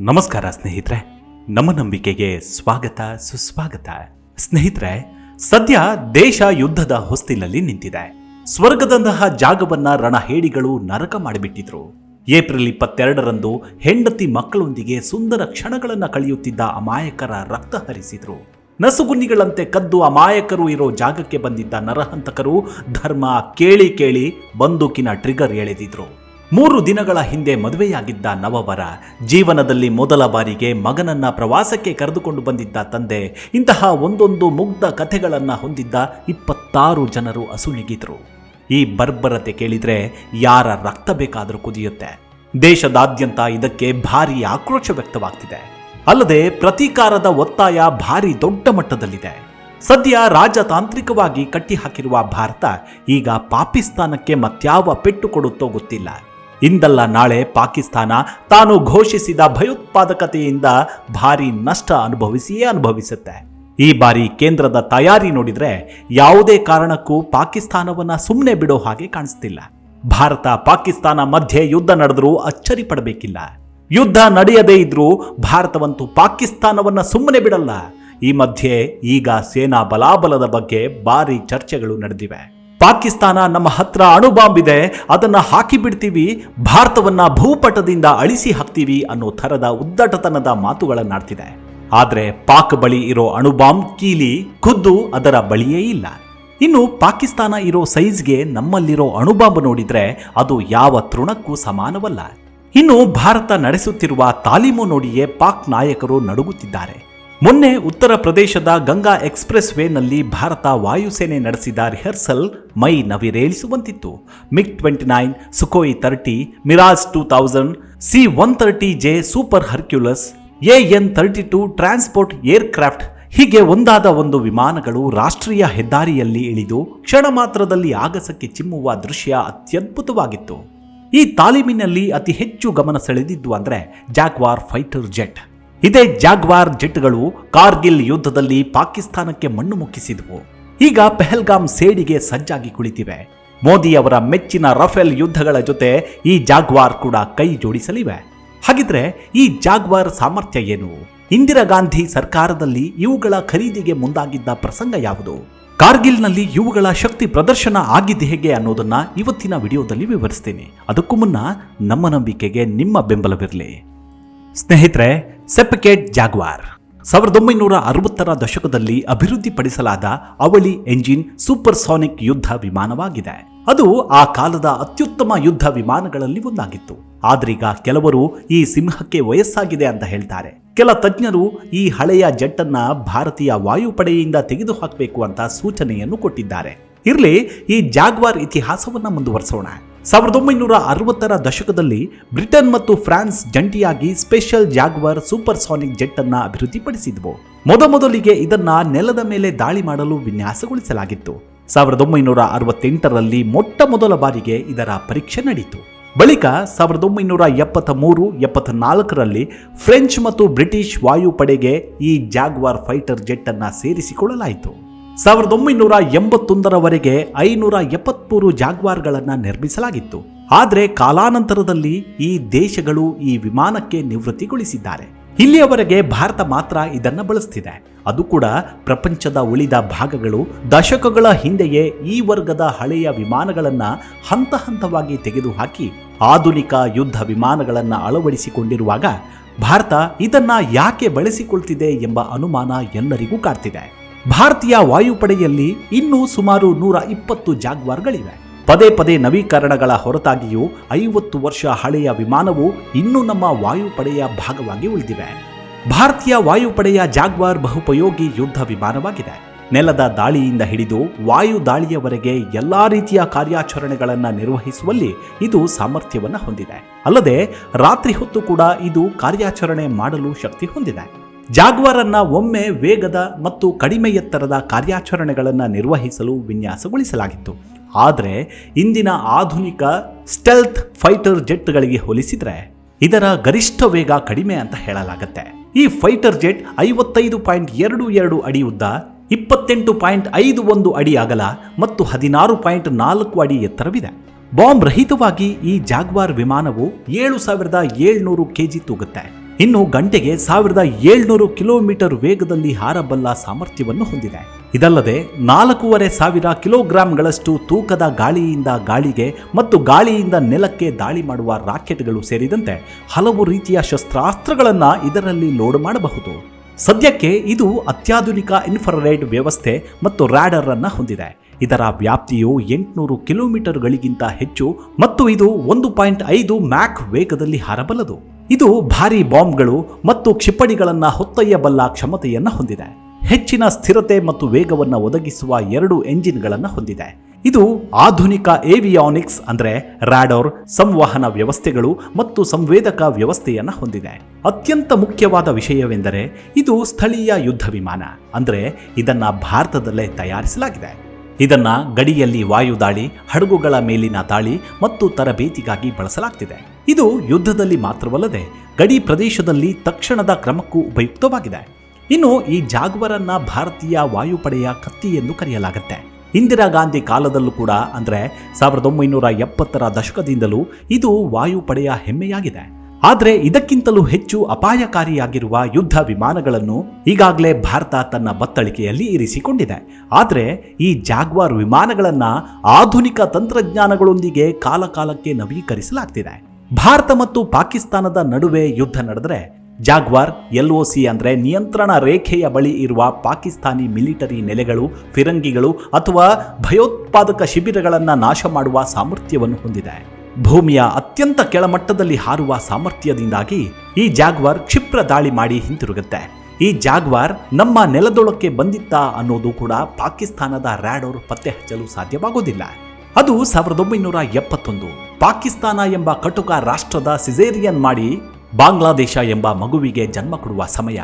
ನಮಸ್ಕಾರ ಸ್ನೇಹಿತರೆ, ನಮ್ಮ ನಂಬಿಕೆಗೆ ಸ್ವಾಗತ, ಸುಸ್ವಾಗತ. ಸ್ನೇಹಿತರೆ, ಸದ್ಯ ದೇಶ ಯುದ್ಧದ ಹೊಸ್ತಿಲಲ್ಲಿ ನಿಂತಿದೆ. ಸ್ವರ್ಗದಂತಹ ಜಾಗವನ್ನ ರಣಹೇಡಿಗಳು ನರಕ ಮಾಡಿಬಿಟ್ಟಿದ್ರು. ಏಪ್ರಿಲ್ ಇಪ್ಪತ್ತೆರಡರಂದು ಹೆಂಡತಿ ಮಕ್ಕಳೊಂದಿಗೆ ಸುಂದರ ಕ್ಷಣಗಳನ್ನ ಕಳೆಯುತ್ತಿದ್ದ ಅಮಾಯಕರ ರಕ್ತ ಹರಿಸಿದ್ರು. ನಸುಗುನ್ನಿಗಳಂತೆ ಕದ್ದು ಅಮಾಯಕರು ಇರೋ ಜಾಗಕ್ಕೆ ಬಂದಿದ್ದ ನರಹಂತಕರು ಧರ್ಮ ಕೇಳಿ ಕೇಳಿ ಬಂದೂಕಿನ ಟ್ರಿಗರ್ ಎಳೆದಿದ್ರು. ಮೂರು ದಿನಗಳ ಹಿಂದೆ ಮದುವೆಯಾಗಿದ್ದ ನವವರ ಜೀವನದಲ್ಲಿ ಮೊದಲ ಬಾರಿಗೆ ಮಗನನ್ನ ಪ್ರವಾಸಕ್ಕೆ ಕರೆದುಕೊಂಡು ಬಂದಿದ್ದ ತಂದೆ ಇಂತಹ ಒಂದೊಂದು ಮುಗ್ಧ ಕಥೆಗಳನ್ನು ಹೊಂದಿದ್ದ ಇಪ್ಪತ್ತಾರು ಜನರು ಅಸುನೀಗಿದ್ರು. ಈ ಬರ್ಬರತೆ ಕೇಳಿದ್ರೆ ಯಾರ ರಕ್ತ ಬೇಕಾದರೂ ಕುದಿಯುತ್ತೆ. ದೇಶದಾದ್ಯಂತ ಇದಕ್ಕೆ ಭಾರಿ ಆಕ್ರೋಶ ವ್ಯಕ್ತವಾಗ್ತಿದೆ. ಅಲ್ಲದೆ ಪ್ರತೀಕಾರದ ಒತ್ತಾಯ ಭಾರಿ ದೊಡ್ಡ ಮಟ್ಟದಲ್ಲಿದೆ. ಸದ್ಯ ರಾಜತಾಂತ್ರಿಕವಾಗಿ ಕಟ್ಟಿಹಾಕಿರುವ ಭಾರತ ಈಗ ಪಾಕಿಸ್ತಾನಕ್ಕೆ ಮತ್ಯಾವ ಪೆಟ್ಟು ಕೊಡುತ್ತೋ ಗೊತ್ತಿಲ್ಲ. ಇಂದಲ್ಲ ನಾಳೆ ಪಾಕಿಸ್ತಾನ ತಾನು ಘೋಷಿಸಿದ ಭಯೋತ್ಪಾದಕತೆಯಿಂದ ಭಾರಿ ನಷ್ಟ ಅನುಭವಿಸಿಯೇ ಅನುಭವಿಸುತ್ತೆ. ಈ ಬಾರಿ ಕೇಂದ್ರದ ತಯಾರಿ ನೋಡಿದ್ರೆ ಯಾವುದೇ ಕಾರಣಕ್ಕೂ ಪಾಕಿಸ್ತಾನವನ್ನ ಸುಮ್ಮನೆ ಬಿಡೋ ಹಾಗೆ ಕಾಣಿಸ್ತಿಲ್ಲ. ಭಾರತ ಪಾಕಿಸ್ತಾನ ಮಧ್ಯೆ ಯುದ್ಧ ನಡೆದರೂ ಅಚ್ಚರಿ ಪಡಬೇಕಿಲ್ಲ. ಯುದ್ಧ ನಡೆಯದೇ ಇದ್ರೂ ಭಾರತವಂತೂ ಪಾಕಿಸ್ತಾನವನ್ನ ಸುಮ್ಮನೆ ಬಿಡಲ್ಲ. ಈ ಮಧ್ಯೆ ಈಗ ಸೇನಾ ಬಲಾಬಲದ ಬಗ್ಗೆ ಭಾರಿ ಚರ್ಚೆಗಳು ನಡೆದಿವೆ. ಪಾಕಿಸ್ತಾನ ನಮ್ಮ ಹತ್ರ ಅಣುಬಾಂಬ್ ಇದೆ ಅದನ್ನ ಹಾಕಿಬಿಡ್ತೀವಿ, ಭಾರತವನ್ನ ಭೂಪಟದಿಂದ ಅಳಿಸಿ ಹಾಕ್ತೀವಿ ಅನ್ನೋ ಥರದ ಉದ್ದಟತನದ ಮಾತುಗಳನ್ನಾಡ್ತಿದೆ ಆದರೆ ಪಾಕ್ ಬಳಿ ಇರೋ ಅಣುಬಾಂಬ್ ಕೀಲಿ ಖುದ್ದು ಅದರ ಬಳಿಯೇ ಇಲ್ಲ. ಇನ್ನು ಪಾಕಿಸ್ತಾನ ಇರೋ ಸೈಜ್ಗೆ ನಮ್ಮಲ್ಲಿರೋ ಅಣುಬಾಂಬ್ ನೋಡಿದ್ರೆ ಅದು ಯಾವ ತೃಣಕ್ಕೂ ಸಮಾನವಲ್ಲ. ಇನ್ನು ಭಾರತ ನಡೆಸುತ್ತಿರುವ ತಾಲೀಮು ನೋಡಿಯೇ ಪಾಕ್ ನಾಯಕರು ನಡುಗುತ್ತಿದ್ದಾರೆ. ಮೊನ್ನೆ ಉತ್ತರ ಪ್ರದೇಶದ ಗಂಗಾ ಎಕ್ಸ್ಪ್ರೆಸ್ ವೇನಲ್ಲಿ ಭಾರತ ವಾಯುಸೇನೆ ನಡೆಸಿದ ರಿಹರ್ಸಲ್ ಮೈ ನವಿರೇಳಿಸುವಂತಿತ್ತು MiG twenty nine Sukhoi thirty, Mirage two thousand, C one thirty J super Hercules, A N thirty two transport aircraft ಹೀಗೆ ಒಂದಾದ ಒಂದು ವಿಮಾನಗಳು ರಾಷ್ಟ್ರೀಯ ಹೆದ್ದಾರಿಯಲ್ಲಿ ಇಳಿದು ಕ್ಷಣ ಮಾತ್ರದಲ್ಲಿ ಆಗಸಕ್ಕೆ ಚಿಮ್ಮುವ ದೃಶ್ಯ ಅತ್ಯದ್ಭುತವಾಗಿತ್ತು. ಈ ತಾಲೀಮಿನಲ್ಲಿ ಅತಿ ಹೆಚ್ಚು ಗಮನ ಸೆಳೆದಿದ್ದು ಅಂದರೆ ಜಾಗ್ವಾರ್ ಫೈಟರ್ ಜೆಟ್. ಇದೇ ಜಾಗ್ವಾರ್ ಜೆಟ್ಗಳು ಕಾರ್ಗಿಲ್ ಯುದ್ಧದಲ್ಲಿ ಪಾಕಿಸ್ತಾನಕ್ಕೆ ಮಣ್ಣು ಮುಕ್ಕಿಸಿದವು. ಈಗ ಪೆಹಲ್ಗಾಮ್ ಸೇಡಿಗೆ ಸಜ್ಜಾಗಿ ಕುಳಿತಿವೆ. ಮೋದಿ ಅವರ ಮೆಚ್ಚಿನ ರಫೇಲ್ ಯುದ್ಧಗಳ ಜೊತೆ ಈ ಜಾಗ್ವಾರ್ ಕೂಡ ಕೈ ಜೋಡಿಸಲಿವೆ. ಹಾಗಿದ್ರೆ ಈ ಜಾಗ್ವಾರ್ ಸಾಮರ್ಥ್ಯ ಏನು? ಇಂದಿರಾ ಗಾಂಧಿ ಸರ್ಕಾರದಲ್ಲಿ ಇವುಗಳ ಖರೀದಿಗೆ ಮುಂದಾಗಿದ್ದ ಪ್ರಸಂಗ ಯಾವುದು? ಕಾರ್ಗಿಲ್ನಲ್ಲಿ ಇವುಗಳ ಶಕ್ತಿ ಪ್ರದರ್ಶನ ಆಗಿದ್ದು ಹೇಗೆ ಅನ್ನೋದನ್ನ ಇವತ್ತಿನ ವಿಡಿಯೋದಲ್ಲಿ ವಿವರಿಸ್ತೀನಿ. ಅದಕ್ಕೂ ಮುನ್ನ ನಮ್ಮ ನಂಬಿಕೆಗೆ ನಿಮ್ಮ ಬೆಂಬಲವಿರಲಿ. ಸ್ನೇಹಿತರೆ ಸೆಪಕೇಟ್ ಜಾಗ್ವಾರ್. ಸಾವಿರದ ಒಂಬೈನೂರ ಅರವತ್ತರ ದಶಕದಲ್ಲಿ ಅಭಿವೃದ್ಧಿಪಡಿಸಲಾದ ಅವಳಿ ಎಂಜಿನ್ ಸೂಪರ್ ಸಾನಿಕ್ ಯುದ್ಧ ವಿಮಾನವಾಗಿದೆ. ಅದು ಆ ಕಾಲದ ಅತ್ಯುತ್ತಮ ಯುದ್ಧ ವಿಮಾನಗಳಲ್ಲಿ ಒಂದಾಗಿತ್ತು. ಆದ್ರೀಗ ಕೆಲವರು ಈ ಸಿಂಹಕ್ಕೆ ವಯಸ್ಸಾಗಿದೆ ಅಂತ ಹೇಳ್ತಾರೆ. ಕೆಲ ತಜ್ಞರು ಈ ಹಳೆಯ ಜೆಟ್ ಅನ್ನ ಭಾರತೀಯ ವಾಯುಪಡೆಯಿಂದ ತೆಗೆದುಹಾಕಬೇಕು ಅಂತ ಸೂಚನೆಯನ್ನು ಕೊಟ್ಟಿದ್ದಾರೆ. ಇರ್ಲಿ, ಈ ಜಾಗ್ವಾರ್ ಇತಿಹಾಸವನ್ನ ಮುಂದುವರಿಸೋಣ. ಸಾವಿರದ ಒಂಬೈನೂರ ಅರವತ್ತರ ದಶಕದಲ್ಲಿ ಬ್ರಿಟನ್ ಮತ್ತು ಫ್ರಾನ್ಸ್ ಜಂಟಿಯಾಗಿ special Jaguar supersonic jet ಅನ್ನ ಅಭಿವೃದ್ಧಿಪಡಿಸಿದ್ವು. ಮೊದಮೊದಲಿಗೆ ಇದನ್ನ ನೆಲದ ಮೇಲೆ ದಾಳಿ ಮಾಡಲು ವಿನ್ಯಾಸಗೊಳಿಸಲಾಗಿತ್ತು. ಸಾವಿರದ ಒಂಬೈನೂರ ಅರವತ್ತೆಂಟರಲ್ಲಿ ಮೊಟ್ಟ ಮೊದಲ ಬಾರಿಗೆ ಇದರ ಪರೀಕ್ಷೆ ನಡೆಯಿತು ಬಳಿಕ ಸಾವಿರದ ಒಂಬೈನೂರ ಎಪ್ಪತ್ತ ಮೂರು, ಎಪ್ಪತ್ತ ನಾಲ್ಕರಲ್ಲಿ ಫ್ರೆಂಚ್ ಮತ್ತು ಬ್ರಿಟಿಷ್ ವಾಯುಪಡೆಗೆ ಈ ಜಾಗ್ವಾರ್ ಫೈಟರ್ ಜೆಟ್ ಅನ್ನ ಸೇರಿಸಿಕೊಳ್ಳಲಾಯಿತು. ಸಾವಿರದ ಒಂಬೈನೂರ ಎಂಬತ್ತೊಂದರವರೆಗೆ ಐನೂರ ಎಪ್ಪತ್ಮೂರು ಜಾಗ್ವಾರ್ಗಳನ್ನು ನಿರ್ಮಿಸಲಾಗಿತ್ತು. ಆದರೆ ಕಾಲಾನಂತರದಲ್ಲಿ ಈ ದೇಶಗಳು ಈ ವಿಮಾನಕ್ಕೆ ನಿವೃತ್ತಿಗೊಳಿಸಿದ್ದಾರೆ. ಇಲ್ಲಿಯವರೆಗೆ ಭಾರತ ಮಾತ್ರ ಇದನ್ನು ಬಳಸ್ತಿದೆ. ಅದು ಕೂಡ ಪ್ರಪಂಚದ ಉಳಿದ ಭಾಗಗಳು ದಶಕಗಳ ಹಿಂದೆಯೇ ಈ ವರ್ಗದ ಹಳೆಯ ವಿಮಾನಗಳನ್ನು ಹಂತ ಹಂತವಾಗಿ ತೆಗೆದುಹಾಕಿ ಆಧುನಿಕ ಯುದ್ಧ ವಿಮಾನಗಳನ್ನು ಅಳವಡಿಸಿಕೊಂಡಿರುವಾಗ ಭಾರತ ಇದನ್ನು ಯಾಕೆ ಬಳಸಿಕೊಳ್ತಿದೆ ಎಂಬ ಅನುಮಾನ ಎಲ್ಲರಿಗೂ ಕಾಡ್ತಿದೆ. ಭಾರತೀಯ ವಾಯುಪಡೆಯಲ್ಲಿ ಇನ್ನೂ ಸುಮಾರು ನೂರ ಇಪ್ಪತ್ತು ಜಾಗ್ವಾರ್ಗಳಿವೆ. ಪದೇ ಪದೇ ನವೀಕರಣಗಳ ಹೊರತಾಗಿಯೂ ಐವತ್ತು ವರ್ಷ ಹಳೆಯ ವಿಮಾನವು ಇನ್ನೂ ನಮ್ಮ ವಾಯುಪಡೆಯ ಭಾಗವಾಗಿ ಉಳಿದಿವೆ. ಭಾರತೀಯ ವಾಯುಪಡೆಯ ಜಾಗ್ವಾರ್ ಬಹುಪಯೋಗಿ ಯುದ್ಧ ವಿಮಾನವಾಗಿದೆ. ನೆಲದ ದಾಳಿಯಿಂದ ಹಿಡಿದು ವಾಯು ದಾಳಿಯವರೆಗೆ ಎಲ್ಲಾ ರೀತಿಯ ಕಾರ್ಯಾಚರಣೆಗಳನ್ನು ನಿರ್ವಹಿಸುವಲ್ಲಿ ಇದು ಸಾಮರ್ಥ್ಯವನ್ನು ಹೊಂದಿದೆ. ಅಲ್ಲದೆ ರಾತ್ರಿ ಹೊತ್ತು ಕೂಡ ಇದು ಕಾರ್ಯಾಚರಣೆ ಮಾಡಲು ಶಕ್ತಿ ಹೊಂದಿದೆ. ಜಾಗ್ವಾರ್ ಅನ್ನ ಒಮ್ಮೆ ವೇಗದ ಮತ್ತು ಕಡಿಮೆ ಎತ್ತರದ ಕಾರ್ಯಾಚರಣೆಗಳನ್ನು ನಿರ್ವಹಿಸಲು ವಿನ್ಯಾಸಗೊಳಿಸಲಾಗಿತ್ತು. ಆದರೆ ಇಂದಿನ ಆಧುನಿಕ ಸ್ಟೆಲ್ತ್ ಫೈಟರ್ ಜೆಟ್ಗಳಿಗೆ ಹೋಲಿಸಿದರೆ ಇದರ ಗರಿಷ್ಠ ವೇಗ ಕಡಿಮೆ ಅಂತ ಹೇಳಲಾಗುತ್ತೆ. ಈ ಫೈಟರ್ ಜೆಟ್ ಐವತ್ತೈದು ಪಾಯಿಂಟ್ ಎರಡು ಎರಡು ಅಡಿ ಉದ್ದ, ಇಪ್ಪತ್ತೆಂಟು ಪಾಯಿಂಟ್ ಐದು ಒಂದು ಅಡಿ ಅಗಲ ಮತ್ತು ಹದಿನಾರು ಪಾಯಿಂಟ್ ನಾಲ್ಕು ಅಡಿ ಎತ್ತರವಿದೆ. ಬಾಂಬ್ ರಹಿತವಾಗಿ ಈ ಜಾಗ್ವಾರ್ ವಿಮಾನವು ಏಳು ಸಾವಿರದ ಏಳ್ನೂರು ಕೆಜಿ ತೂಗುತ್ತೆ. ಇನ್ನು ಗಂಟೆಗೆ ಸಾವಿರದ ಏಳ್ನೂರು ಕಿಲೋಮೀಟರ್ ವೇಗದಲ್ಲಿ ಹಾರಬಲ್ಲ ಸಾಮರ್ಥ್ಯವನ್ನು ಹೊಂದಿದೆ. ಇದಲ್ಲದೆ ನಾಲ್ಕೂವರೆ ಸಾವಿರ ಕಿಲೋಗ್ರಾಂಗಳಷ್ಟು ತೂಕದ ಗಾಳಿಯಿಂದ ಗಾಳಿಗೆ ಮತ್ತು ಗಾಳಿಯಿಂದ ನೆಲಕ್ಕೆ ದಾಳಿ ಮಾಡುವ ರಾಕೆಟ್ಗಳು ಸೇರಿದಂತೆ ಹಲವು ರೀತಿಯ ಶಸ್ತ್ರಾಸ್ತ್ರಗಳನ್ನು ಇದರಲ್ಲಿ ಲೋಡ್ ಮಾಡಬಹುದು. ಸದ್ಯಕ್ಕೆ ಇದು ಅತ್ಯಾಧುನಿಕ ಇನ್ಫ್ರಾರೆಡ್ ವ್ಯವಸ್ಥೆ ಮತ್ತು ರ್ಯಾಡರ್ ಅನ್ನು ಹೊಂದಿದೆ. ಇದರ ವ್ಯಾಪ್ತಿಯು ಎಂಟುನೂರು ಕಿಲೋಮೀಟರ್ಗಳಿಗಿಂತ ಹೆಚ್ಚು ಮತ್ತು ಇದು ಒಂದು ಪಾಯಿಂಟ್ ಐದು ಮ್ಯಾಕ್ ವೇಗದಲ್ಲಿ ಹಾರಬಲ್ಲದು. ಇದು ಭಾರಿ ಬಾಂಬ್ಗಳು ಮತ್ತು ಕ್ಷಿಪಣಿಗಳನ್ನು ಹೊತ್ತೊಯ್ಯಬಲ್ಲ ಕ್ಷಮತೆಯನ್ನು ಹೊಂದಿದೆ. ಹೆಚ್ಚಿನ ಸ್ಥಿರತೆ ಮತ್ತು ವೇಗವನ್ನು ಒದಗಿಸುವ ಎರಡು ಎಂಜಿನ್ಗಳನ್ನು ಹೊಂದಿದೆ. ಇದು ಆಧುನಿಕ ಏವಿಯಾನಿಕ್ಸ್ ಅಂದ್ರೆ ರಾಡೋರ್, ಸಂವಹನ ವ್ಯವಸ್ಥೆಗಳು ಮತ್ತು ಸಂವೇದಕ ವ್ಯವಸ್ಥೆಯನ್ನು ಹೊಂದಿದೆ. ಅತ್ಯಂತ ಮುಖ್ಯವಾದ ವಿಷಯವೆಂದರೆ ಇದು ಸ್ಥಳೀಯ ಯುದ್ಧ ವಿಮಾನ ಅಂದ್ರೆ ಇದನ್ನು ಭಾರತದಲ್ಲೇ ತಯಾರಿಸಲಾಗಿದೆ. ಇದನ್ನ ಗಡಿಯಲ್ಲಿ ವಾಯುದಾಳಿ ಹಡಗುಗಳ ಮೇಲಿನ ದಾಳಿ ಮತ್ತು ತರಬೇತಿಗಾಗಿ ಬಳಸಲಾಗ್ತಿದೆ. ಇದು ಯುದ್ಧದಲ್ಲಿ ಮಾತ್ರವಲ್ಲದೆ ಗಡಿ ಪ್ರದೇಶದಲ್ಲಿ ತಕ್ಷಣದ ಕ್ರಮಕ್ಕೂ ಉಪಯುಕ್ತವಾಗಿದೆ. ಇನ್ನು ಈ ಜಾಗ್ವರನ್ನ ಭಾರತೀಯ ವಾಯುಪಡೆಯ ಕತ್ತಿ ಎಂದು ಕರೆಯಲಾಗುತ್ತೆ. ಇಂದಿರಾ ಗಾಂಧಿ ಕಾಲದಲ್ಲೂ ಕೂಡ ಅಂದರೆ ಸಾವಿರದ ಒಂಬೈನೂರ ಎಪ್ಪತ್ತರ ದಶಕದಿಂದಲೂ ಇದು ವಾಯುಪಡೆಯ ಹೆಮ್ಮೆಯಾಗಿದೆ. ಆದರೆ ಇದಕ್ಕಿಂತಲೂ ಹೆಚ್ಚು ಅಪಾಯಕಾರಿಯಾಗಿರುವ ಯುದ್ಧ ವಿಮಾನಗಳನ್ನು ಈಗಾಗಲೇ ಭಾರತ ತನ್ನ ಬತ್ತಳಿಕೆಯಲ್ಲಿ ಇರಿಸಿಕೊಂಡಿದೆ. ಆದರೆ ಈ ಜಾಗ್ವಾರ್ ವಿಮಾನಗಳನ್ನು ಆಧುನಿಕ ತಂತ್ರಜ್ಞಾನಗಳೊಂದಿಗೆ ಕಾಲಕಾಲಕ್ಕೆ ನವೀಕರಿಸಲಾಗ್ತಿದೆ. ಭಾರತ ಮತ್ತು ಪಾಕಿಸ್ತಾನದ ನಡುವೆ ಯುದ್ಧ ನಡೆದರೆ ಜಾಗ್ವಾರ್ ಎಲ್ಒಸಿ ಅಂದ್ರೆ ನಿಯಂತ್ರಣ ರೇಖೆಯ ಬಳಿ ಇರುವ ಪಾಕಿಸ್ತಾನಿ ಮಿಲಿಟರಿ ನೆಲೆಗಳು, ಫಿರಂಗಿಗಳು ಅಥವಾ ಭಯೋತ್ಪಾದಕ ಶಿಬಿರಗಳನ್ನು ನಾಶ ಮಾಡುವ ಸಾಮರ್ಥ್ಯವನ್ನು ಹೊಂದಿದೆ. ಭೂಮಿಯ ಅತ್ಯಂತ ಕೆಳಮಟ್ಟದಲ್ಲಿ ಹಾರುವ ಸಾಮರ್ಥ್ಯದಿಂದಾಗಿ ಈ ಜಾಗ್ವಾರ್ ಕ್ಷಿಪ್ರ ದಾಳಿ ಮಾಡಿ ಹಿಂತಿರುಗುತ್ತೆ. ಈ ಜಾಗ್ವಾರ್ ನಮ್ಮ ನೆಲದೊಳಕ್ಕೆ ಬಂದಿತ್ತಾ ಅನ್ನೋದು ಕೂಡ ಪಾಕಿಸ್ತಾನದ ರ್ಯಾಡೋರ್ ಪತ್ತೆ ಹಚ್ಚಲು ಸಾಧ್ಯವಾಗೋದಿಲ್ಲ. ಅದು ಸಾವಿರದ ಒಂಬೈನೂರ ಎಪ್ಪತ್ತೊಂದು ಪಾಕಿಸ್ತಾನ ಎಂಬ ಕಟುಕ ರಾಷ್ಟ್ರದ ಸಿಜೇರಿಯನ್ ಮಾಡಿ ಬಾಂಗ್ಲಾದೇಶ ಎಂಬ ಮಗುವಿಗೆ ಜನ್ಮ ಕೊಡುವ ಸಮಯ.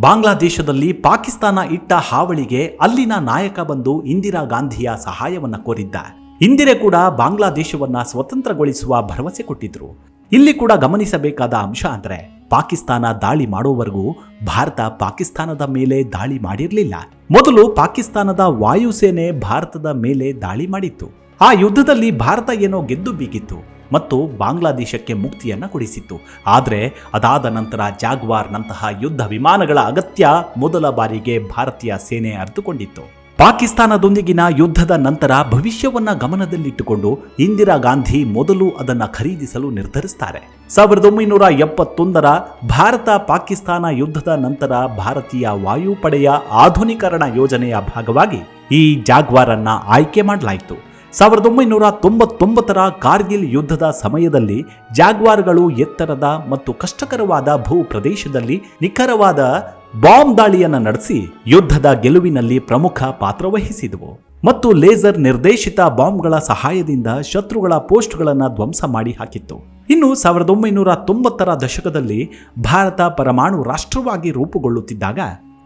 ಬಾಂಗ್ಲಾದೇಶದಲ್ಲಿ ಪಾಕಿಸ್ತಾನ ಇಟ್ಟ ಹಾವಳಿಗೆ ಅಲ್ಲಿನ ನಾಯಕ ಬಂದು ಇಂದಿರಾ ಗಾಂಧಿಯ ಸಹಾಯವನ್ನ ಕೋರಿದ್ದ. ಇಂದಿರೆ ಕೂಡ ಬಾಂಗ್ಲಾದೇಶವನ್ನ ಸ್ವತಂತ್ರಗೊಳಿಸುವ ಭರವಸೆ ಕೊಟ್ಟಿದ್ರು. ಇಲ್ಲಿ ಕೂಡ ಗಮನಿಸಬೇಕಾದ ಅಂಶ ಅಂದ್ರೆ ಪಾಕಿಸ್ತಾನ ದಾಳಿ ಮಾಡುವವರೆಗೂ ಭಾರತ ಪಾಕಿಸ್ತಾನದ ಮೇಲೆ ದಾಳಿ ಮಾಡಿರಲಿಲ್ಲ. ಮೊದಲು ಪಾಕಿಸ್ತಾನದ ವಾಯುಸೇನೆ ಭಾರತದ ಮೇಲೆ ದಾಳಿ ಮಾಡಿತ್ತು. ಆ ಯುದ್ಧದಲ್ಲಿ ಭಾರತ ಏನೋ ಗೆದ್ದು ಬೀಗಿತ್ತು ಮತ್ತು ಬಾಂಗ್ಲಾದೇಶಕ್ಕೆ ಮುಕ್ತಿಯನ್ನ ಕೊಡಿಸಿತ್ತು. ಆದರೆ ಅದಾದ ನಂತರ ಜಾಗ್ವಾರ್ನಂತಹ ಯುದ್ಧ ವಿಮಾನಗಳ ಅಗತ್ಯ ಮೊದಲ ಬಾರಿಗೆ ಭಾರತೀಯ ಸೇನೆ ಅರಿತುಕೊಂಡಿತ್ತು. ಪಾಕಿಸ್ತಾನದೊಂದಿಗಿನ ಯುದ್ಧದ ನಂತರ ಭವಿಷ್ಯವನ್ನ ಗಮನದಲ್ಲಿಟ್ಟುಕೊಂಡು ಇಂದಿರಾ ಗಾಂಧಿ ಮೊದಲು ಅದನ್ನು ಖರೀದಿಸಲು ನಿರ್ಧರಿಸುತ್ತಾರೆ ಸಾವಿರದ ಒಂಬೈನೂರ ಎಪ್ಪತ್ತೊಂದರ ಭಾರತ ಪಾಕಿಸ್ತಾನ ಯುದ್ಧದ ನಂತರ ಭಾರತೀಯ ವಾಯುಪಡೆಯ ಆಧುನೀಕರಣ ಯೋಜನೆಯ ಭಾಗವಾಗಿ ಈ ಜಾಗ್ವಾರನ್ನ ಆಯ್ಕೆ ಮಾಡಲಾಯಿತು. ಸಾವಿರದ ಒಂಬೈನೂರ ತೊಂಬತ್ತೊಂಬತ್ತರ ಕಾರ್ಗಿಲ್ ಯುದ್ಧದ ಸಮಯದಲ್ಲಿ ಜಾಗ್ವಾರ್ಗಳು ಎತ್ತರದ ಮತ್ತು ಕಷ್ಟಕರವಾದ ಭೂ ಪ್ರದೇಶದಲ್ಲಿ ನಿಖರವಾದ ಬಾಂಬ್ ದಾಳಿಯನ್ನು ನಡೆಸಿ ಯುದ್ಧದ ಗೆಲುವಿನಲ್ಲಿ ಪ್ರಮುಖ ಪಾತ್ರ ವಹಿಸಿದವು. ಮತ್ತು ಲೇಸರ್ ನಿರ್ದೇಶಿತ ಬಾಂಬ್ಗಳ ಸಹಾಯದಿಂದ ಶತ್ರುಗಳ ಪೋಸ್ಟ್ಗಳನ್ನು ಧ್ವಂಸ ಮಾಡಿ ಹಾಕಿತ್ತು. ಇನ್ನು ಸಾವಿರದ ಒಂಬೈನೂರ ತೊಂಬತ್ತರ ದಶಕದಲ್ಲಿ ಭಾರತ ಪರಮಾಣು ರಾಷ್ಟ್ರವಾಗಿ ರೂಪುಗೊಳ್ಳುತ್ತಿದ್ದಾಗ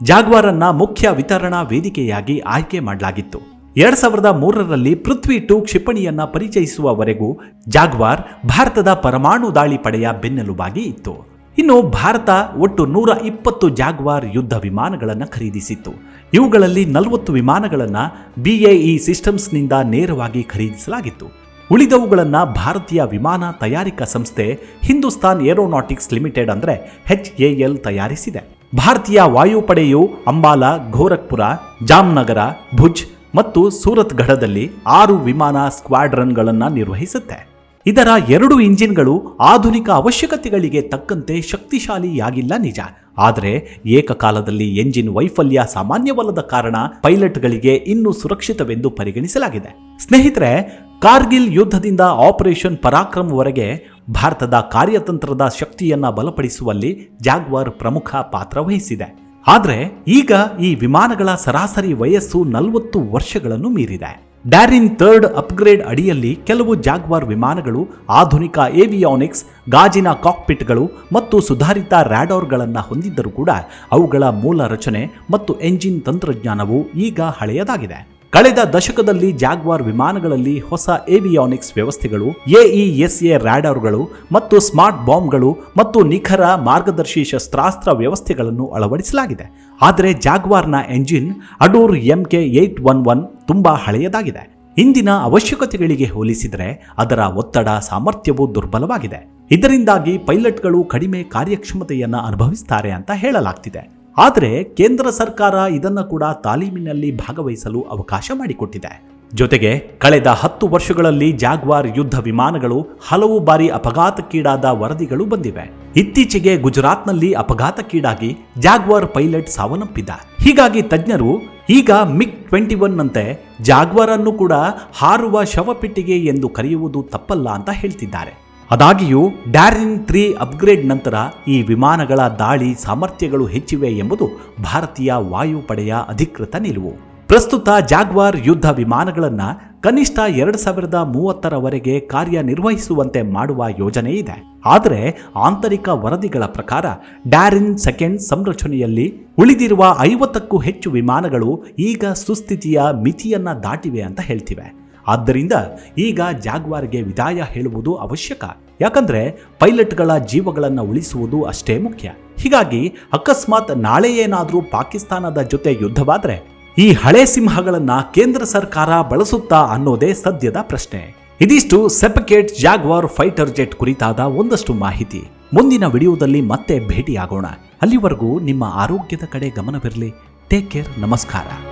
ಜಾಗ್ವಾರನ್ನ ಮುಖ್ಯ ವಿತರಣಾ ವೇದಿಕೆಯಾಗಿ ಆಯ್ಕೆ ಮಾಡಲಾಗಿತ್ತು. ಎರಡ್ ಸಾವಿರದ ಮೂರರಲ್ಲಿ ಪೃಥ್ವಿ ಟು ಕ್ಷಿಪಣಿಯನ್ನ ಪರಿಚಯಿಸುವವರೆಗೂ ಜಾಗ್ವಾರ್ ಭಾರತದ ಪರಮಾಣು ದಾಳಿ ಪಡೆಯ ಬೆನ್ನೆಲುಬಾಗಿ ಇತ್ತು. ಇನ್ನು ಭಾರತ ಒಟ್ಟು ನೂರ ಇಪ್ಪತ್ತು ಜಾಗ್ವಾರ್ ಯುದ್ಧ ವಿಮಾನಗಳನ್ನು ಖರೀದಿಸಿತ್ತು. ಇವುಗಳಲ್ಲಿ ನಲವತ್ತು ವಿಮಾನಗಳನ್ನು ಬಿಎಇ ಸಿಸ್ಟಮ್ಸ್ನಿಂದ ನೇರವಾಗಿ ಖರೀದಿಸಲಾಗಿತ್ತು. ಉಳಿದವುಗಳನ್ನು ಭಾರತೀಯ ವಿಮಾನ ತಯಾರಿಕಾ ಸಂಸ್ಥೆ ಹಿಂದೂಸ್ತಾನ್ ಏರೋನಾಟಿಕ್ಸ್ ಲಿಮಿಟೆಡ್ ಅಂದರೆ ಎಚ್ ಎಲ್ ತಯಾರಿಸಿದೆ. ಭಾರತೀಯ ವಾಯುಪಡೆಯು ಅಂಬಾಲಾ ಗೋರಖ್ಪುರ ಜಾಮ್ನಗರ, ಭುಜ್ ಮತ್ತು ಸೂರತ್ ಗಢದಲ್ಲಿ ಆರು ವಿಮಾನ ಸ್ಕ್ವಾಡ್ರನ್ಗಳನ್ನು ನಿರ್ವಹಿಸುತ್ತೆ. ಇದರ ಎರಡು ಇಂಜಿನ್ಗಳು ಆಧುನಿಕ ಅವಶ್ಯಕತೆಗಳಿಗೆ ತಕ್ಕಂತೆ ಶಕ್ತಿಶಾಲಿಯಾಗಿಲ್ಲ ನಿಜ. ಆದರೆ ಏಕಕಾಲದಲ್ಲಿ ಎಂಜಿನ್ ವೈಫಲ್ಯ ಸಾಮಾನ್ಯವಲ್ಲದ ಕಾರಣ ಪೈಲಟ್ಗಳಿಗೆ ಇನ್ನೂ ಸುರಕ್ಷಿತವೆಂದು ಪರಿಗಣಿಸಲಾಗಿದೆ. ಸ್ನೇಹಿತರೆ, ಕಾರ್ಗಿಲ್ ಯುದ್ಧದಿಂದ ಆಪರೇಷನ್ ಪರಾಕ್ರಮವರೆಗೆ ಭಾರತದ ಕಾರ್ಯತಂತ್ರದ ಶಕ್ತಿಯನ್ನ ಬಲಪಡಿಸುವಲ್ಲಿ ಜಾಗ್ವಾರ್ ಪ್ರಮುಖ ಪಾತ್ರ ವಹಿಸಿದೆ. ಆದರೆ ಈಗ ಈ ವಿಮಾನಗಳ ಸರಾಸರಿ ವಯಸ್ಸು ನಲವತ್ತು ವರ್ಷಗಳನ್ನು ಮೀರಿದೆ. ಡ್ಯಾರಿನ್ ಥರ್ಡ್ ಅಪ್ಗ್ರೇಡ್ ಅಡಿಯಲ್ಲಿ ಕೆಲವು ಜಾಗ್ವಾರ್ ವಿಮಾನಗಳು, ಆಧುನಿಕ ಏವಿಯಾನಿಕ್ಸ್, ಗಾಜಿನ ಕಾಕ್ಪಿಟ್ಗಳು ಮತ್ತು ಸುಧಾರಿತ ರ್ಯಾಡೋರ್ಗಳನ್ನು ಹೊಂದಿದ್ದರೂ ಕೂಡ ಅವುಗಳ ಮೂಲ ರಚನೆ ಮತ್ತು ಎಂಜಿನ್ ತಂತ್ರಜ್ಞಾನವು ಈಗ ಹಳೆಯದಾಗಿದೆ. ಕಳೆದ ದಶಕದಲ್ಲಿ ಜಾಗ್ವಾರ್ ವಿಮಾನಗಳಲ್ಲಿ ಹೊಸ ಏವಿಯಾನಿಕ್ಸ್ ವ್ಯವಸ್ಥೆಗಳು ಎಇಎಸ್ಎ ರ್ಯಾಡರ್ಗಳು ಮತ್ತು ಸ್ಮಾರ್ಟ್ ಬಾಂಬ್ಗಳು ಮತ್ತು ನಿಖರ ಮಾರ್ಗದರ್ಶಿ ಶಸ್ತ್ರಾಸ್ತ್ರ ವ್ಯವಸ್ಥೆಗಳನ್ನು ಅಳವಡಿಸಲಾಗಿದೆ. ಆದರೆ ಜಾಗ್ವಾರ್ನ engine Adour MK eight one one ತುಂಬಾ ಹಳೆಯದಾಗಿದೆ. ಇಂದಿನ ಅವಶ್ಯಕತೆಗಳಿಗೆ ಹೋಲಿಸಿದರೆ ಅದರ ಒತ್ತಡ, ಸಾಮರ್ಥ್ಯವು ದುರ್ಬಲವಾಗಿದೆ. ಇದರಿಂದಾಗಿ ಪೈಲಟ್ಗಳು ಕಡಿಮೆ ಕಾರ್ಯಕ್ಷಮತೆಯನ್ನು ಅನುಭವಿಸುತ್ತಾರೆ ಅಂತ ಹೇಳಲಾಗ್ತಿದೆ. ಆದರೆ ಕೇಂದ್ರ ಸರ್ಕಾರ ಇದನ್ನ ಕೂಡ ತಾಲೀಮಿನಲ್ಲಿ ಭಾಗವಹಿಸಲು ಅವಕಾಶ ಮಾಡಿಕೊಟ್ಟಿದೆ. ಜೊತೆಗೆ ಕಳೆದ ಹತ್ತು ವರ್ಷಗಳಲ್ಲಿ ಜಾಗ್ವಾರ್ ಯುದ್ಧ ವಿಮಾನಗಳು ಹಲವು ಬಾರಿ ಅಪಘಾತಕ್ಕೀಡಾದ ವರದಿಗಳು ಬಂದಿವೆ. ಇತ್ತೀಚೆಗೆ ಗುಜರಾತ್ನಲ್ಲಿ ಅಪಘಾತಕ್ಕೀಡಾಗಿ ಜಾಗ್ವಾರ್ ಪೈಲಟ್ ಸಾವನ್ನಪ್ಪಿದ್ದ. ಹೀಗಾಗಿ ತಜ್ಞರು ಈಗ ಮಿಗ್ ಟ್ವೆಂಟಿ ಒನ್ ನಂತೆ ಜಾಗ್ವಾರ್ ಅನ್ನು ಕೂಡ ಹಾರುವ ಶವಪೆಟ್ಟಿಗೆ ಎಂದು ಕರೆಯುವುದು ತಪ್ಪಲ್ಲ ಅಂತ ಹೇಳ್ತಿದ್ದಾರೆ. ಆದಾಗಿಯೂ ಡ್ಯಾರಿನ್ ತ್ರೀ ಅಪ್ಗ್ರೇಡ್ ನಂತರ ಈ ವಿಮಾನಗಳ ದಾಳಿ ಸಾಮರ್ಥ್ಯಗಳು ಹೆಚ್ಚಿವೆ ಎಂಬುದು ಭಾರತೀಯ ವಾಯುಪಡೆಯ ಅಧಿಕೃತ ನಿಲುವು. ಪ್ರಸ್ತುತ ಜಾಗ್ವಾರ್ ಯುದ್ಧ ವಿಮಾನಗಳನ್ನು ಕನಿಷ್ಠ ಎರಡು ಸಾವಿರದ ಮೂವತ್ತರವರೆಗೆ ಕಾರ್ಯನಿರ್ವಹಿಸುವಂತೆ ಮಾಡುವ ಯೋಜನೆ ಇದೆ. ಆದರೆ, ಆಂತರಿಕ ವರದಿಗಳ ಪ್ರಕಾರ, ಡ್ಯಾರಿನ್ ಸೆಕೆಂಡ್ ಸಂರಚನೆಯಲ್ಲಿ ಉಳಿದಿರುವ ಐವತ್ತಕ್ಕೂ ಹೆಚ್ಚು ವಿಮಾನಗಳು ಈಗ ಸುಸ್ಥಿತಿಯ ಮಿತಿಯನ್ನು ದಾಟಿವೆ ಅಂತ ಹೇಳ್ತಿವೆ. ಆದ್ದರಿಂದ ಈಗ ಜಾಗ್ವಾರ್ಗೆ ವಿದಾಯ ಹೇಳುವುದು ಅವಶ್ಯಕ. ಯಾಕಂದ್ರೆ ಪೈಲಟ್ಗಳ ಜೀವಗಳನ್ನು ಉಳಿಸುವುದು ಅಷ್ಟೇ ಮುಖ್ಯ. ಹೀಗಾಗಿ ಅಕಸ್ಮಾತ್ ನಾಳೆ ಏನಾದರೂ ಪಾಕಿಸ್ತಾನದ ಜೊತೆ ಯುದ್ಧವಾದ್ರೆ ಈ ಹಳೆ ಸಿಂಹಗಳನ್ನ ಕೇಂದ್ರ ಸರ್ಕಾರ ಬಳಸುತ್ತಾ ಅನ್ನೋದೇ ಸದ್ಯದ ಪ್ರಶ್ನೆ. ಇದಿಷ್ಟು ಸೆಪಕೇಟ್ ಜಾಗ್ವಾರ್ ಫೈಟರ್ ಜೆಟ್ ಕುರಿತಾದ ಒಂದಷ್ಟು ಮಾಹಿತಿ. ಮುಂದಿನ ವಿಡಿಯೋದಲ್ಲಿ ಮತ್ತೆ ಭೇಟಿಯಾಗೋಣ. ಅಲ್ಲಿವರೆಗೂ ನಿಮ್ಮ ಆರೋಗ್ಯದ ಕಡೆ ಗಮನವಿರಲಿ. ಟೇಕ್ ಕೇರ್, ನಮಸ್ಕಾರ.